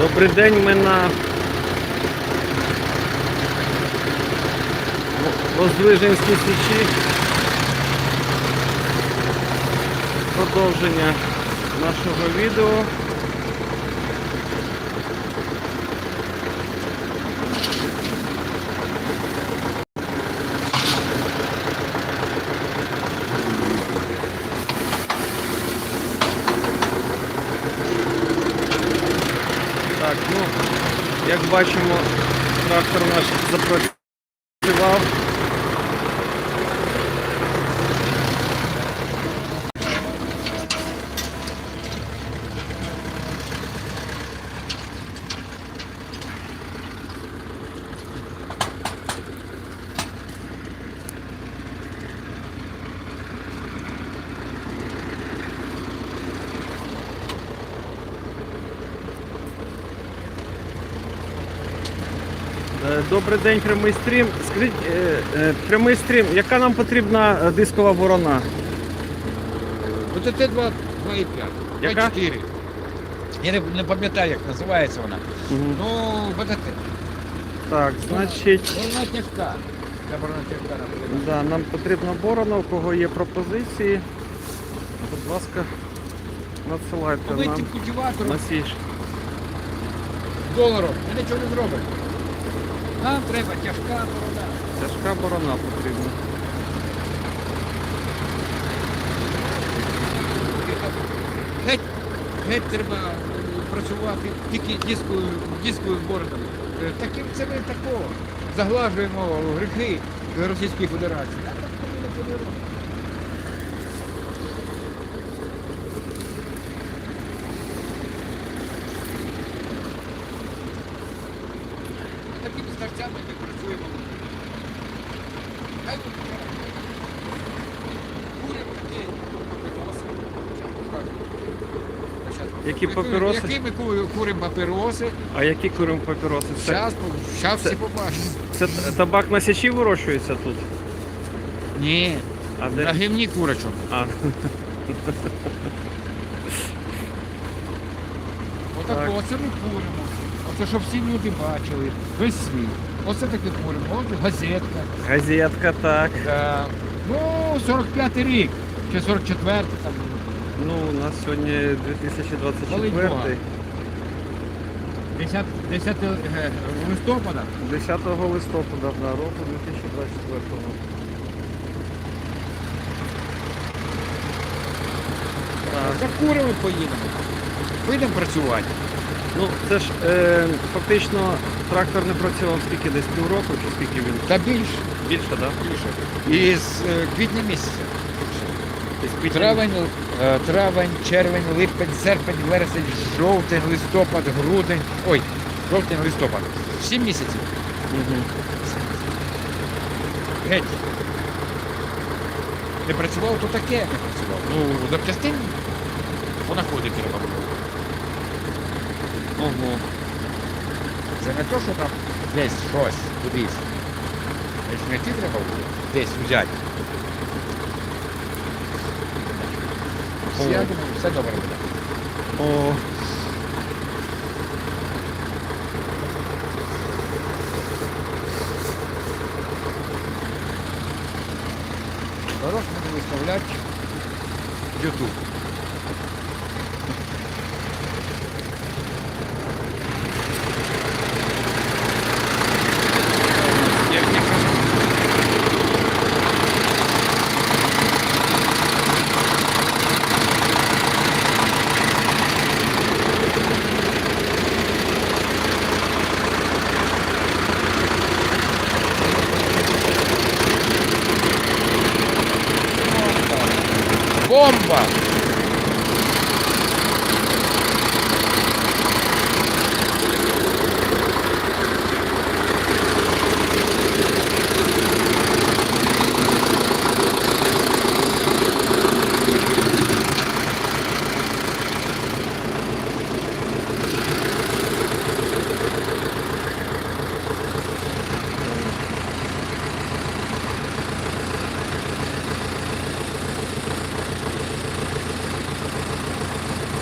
Добрий день, ми на Воздвиженській січі. Продовження нашого відео. Так, ну, як бачимо, трактор наш запрацював. Добрий день, прямий стрім. Скажіть, е, е, прямий стрім, яка нам потрібна е, дискова борона? От це 2,5. Яка? 2,4. Я не, не пам'ятаю, як називається вона. Мгм. Ну, БТТ. Так, значить, Вона тяжка. Борона тяжка нам потрібна. да, нам потрібна борона, у кого є пропозиції. Будь ласка, надсилайте Побити нам культиватором на січ. доларом. Ми нічого не зробимо. Нам треба тяжка борона. Тяжка борона потрібна. Геть, геть треба працювати тільки дисковою, дисковою боронами. Е, Таким це ми такого. Заглажуємо гріхи Російської Федерації. А так ми не подивимо. Такими старцями ми працюємо. Хай ви куримо такі папіроси. Які папіроси? Які ми куримо папіроси? А які куримо папіроси? Зараз, всі побачать. це табак на січі вирощується тут? Ні, А на де? гімні курочому. А, Отак, Так. оце ми куримо. Оце, щоб всі люди бачили. Весь світ. Оце таке. От газетка. газетка, так. Да. Ну, 45-й рік. Чи 44-й там. Ну, у нас сьогодні 2024, Бога. 10, 10 е, листопада. 10 листопада да, року 2024. Так. Закуримо поїдемо. Поїдемо працювати. Ну, це ж е, фактично трактор не працював скільки десь півроку чи скільки він? Та більше. Більше, так? Да? Більше. І з е, квітня місяця. Десь квітня- Травень, е, травень, червень, липень, серпень, вересень, жовтень, листопад, грудень. Ой, жовтень, листопад. Сім місяців. Мгм. Геть. Не працював, то таке не працював. Ну, запчастин понаходити треба було. Ого. Це не то, що там десь щось, кудись. Знайти треба було, десь взяти. Я думаю, все добре буде. О. Дорож буду виставляти в YouTube. bomba.